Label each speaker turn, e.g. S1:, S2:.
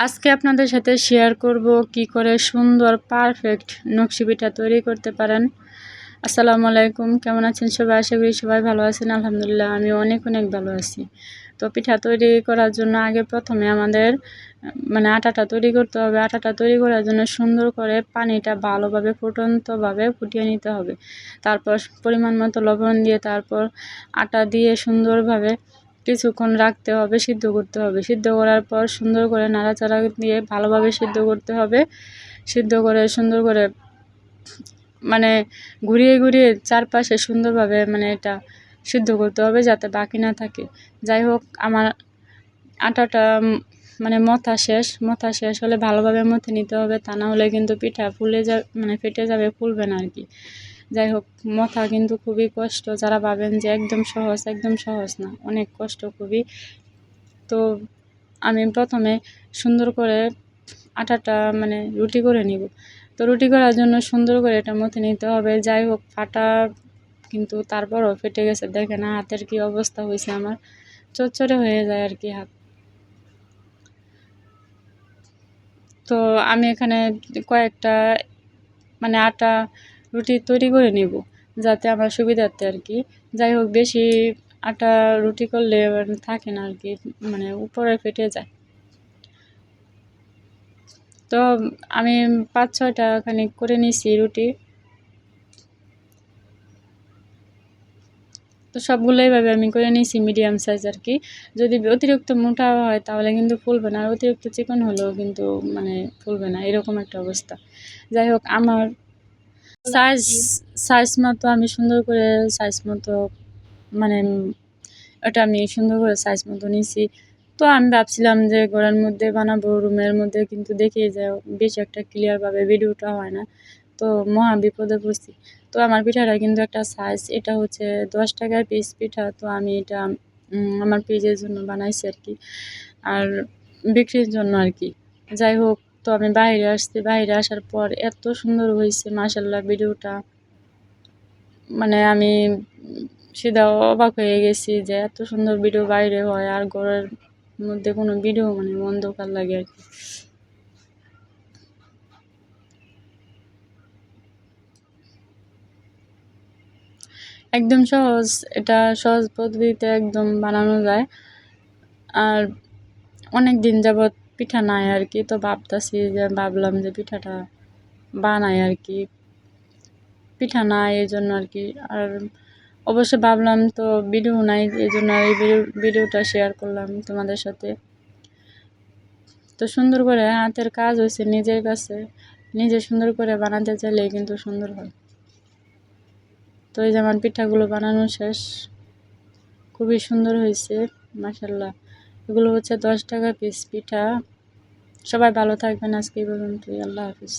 S1: আজকে আপনাদের সাথে শেয়ার করব কি করে সুন্দর পারফেক্ট নকশি পিঠা তৈরি করতে পারেন। আসসালামু আলাইকুম, কেমন আছেন সবাই? আশা করি সবাই ভালো আছেন, আলহামদুলিল্লাহ আমি অনেক অনেক ভালো আছি। তো পিঠা তৈরি করার জন্য আগে প্রথমে আমাদের মানে আটাটা তৈরি করতে হবে। আটাটা তৈরি করার জন্য সুন্দর করে পানিটা ভালোভাবে ফুটন্তভাবে ফুটিয়ে নিতে হবে। তারপর পরিমাণ মতো লবণ দিয়ে তারপর আটা দিয়ে সুন্দরভাবে কিছুক্ষণ রাখতে হবে, সিদ্ধ করতে হবে। সিদ্ধ করার পর সুন্দর করে নাড়াচাড়া দিয়ে ভালোভাবে সিদ্ধ করতে হবে। সিদ্ধ করে সুন্দর করে মানে ঘুরিয়ে ঘুরিয়ে চারপাশে সুন্দরভাবে মানে এটা সিদ্ধ করতে হবে যাতে বাকি না থাকে। যাই হোক, আমার আটাটা মানে মথা শেষ। মথা শেষ হলে ভালোভাবে মথে নিতে হবে। তা না হলে কিন্তু পিঠা ফুলে যা মানে ফেটে যাবে, ফুলবে না আর কি। যাই হোক, মথা কিন্তু খুবই কষ্ট। যারা ভাবেন যে একদম সহজ একদম সহজ না, অনেক কষ্ট খুবই। তো আমি প্রথমে সুন্দর করে আটাটা মানে রুটি করে নিব। তো রুটি করার জন্য সুন্দর করে এটা মথে নিতে হবে। যাই হোক, ফাটা কিন্তু তারপরও ফেটে গেছে। দেখে না হাতের কি অবস্থা হয়েছে আমার। চচ্চরে হয়ে যায় আর কি হাত। তো আমি এখানে কয়েকটা মানে আটা রুটি তৈরি করে নেব, যাতে আমার সুবিধার্থে আর কি। যাই হোক, বেশি আটা রুটি করলে থাকে না আর কি মানে উপরে ফেটে যায়। তো আমি পাঁচ ছয়টা খানিক করে নিছি রুটি। তো সবগুলো এইভাবে আমি করে নিয়েছি মিডিয়াম সাইজ আর কি। যদি অতিরিক্ত মোটা হয় তাহলে কিন্তু ফুলবে না, আর অতিরিক্ত চিকন হলেও কিন্তু মানে ফুলবে না, এরকম একটা অবস্থা। যাই হোক, আমার সাইজ সাইজ মতো আমি সুন্দর করে সাইজ মতো মানে ওটা আমি সুন্দর করে সাইজ মতো নিছি। তো আমি ভাবছিলাম যে ঘোড়ার মধ্যে বানাবো রুমের মধ্যে কিন্তু দেখি যে বেশি একটা ক্লিয়ারভাবে ভিডিওটা হয় না। তো মহা বিপদে পড়ছি। তো আমার পিঠাটা কিন্তু একটা সাইজ এটা হচ্ছে দশ টাকার পিস পিঠা। তো আমি এটা আমার পেজের জন্য বানাইছি আর কি। আর বিক্রির জন্য আর কি। যাই হোক তো আমি বাইরে আসছি, বাইরে আসার পর এত সুন্দর হয়েছে মাসাল্লাহ ভিডিওটা। মানে আমি সিধা অবাক হয়ে গেছি যে এত সুন্দর ভিডিও বাইরে হয়, আর ঘরের মধ্যে কোনো ভিডিও মানে অন্ধকার লাগে আর কি। একদম সহজ, এটা সহজ পদ্ধতিতে একদম বানানো যায়। আর অনেক দিন যাবৎ পিঠা নাই আর কি, তো ভাবতাছি যে ভাবলাম যে পিঠাটা বানাই আর কি। পিঠা নাই এই জন্য আর কি, আর অবশ্য ভাবলাম তো ভিডিও নাই, এই জন্য এই ভিডিওটা শেয়ার করলাম তোমাদের সাথে। তো সুন্দর করে হাতের কাজ হয়েছে নিজের কাছে, নিজে সুন্দর করে বানাতে চাইলে কিন্তু সুন্দর হয়। তো এই যে আমার পিঠাগুলো বানানো শেষ, খুবই সুন্দর হয়েছে মাসাল্লাহ এগুলো হচ্ছে দশ টাকা পিস পিঠা। সবাই ভালো থাকবেন আজকে এই পর্যন্তই। আল্লাহ হাফিজ।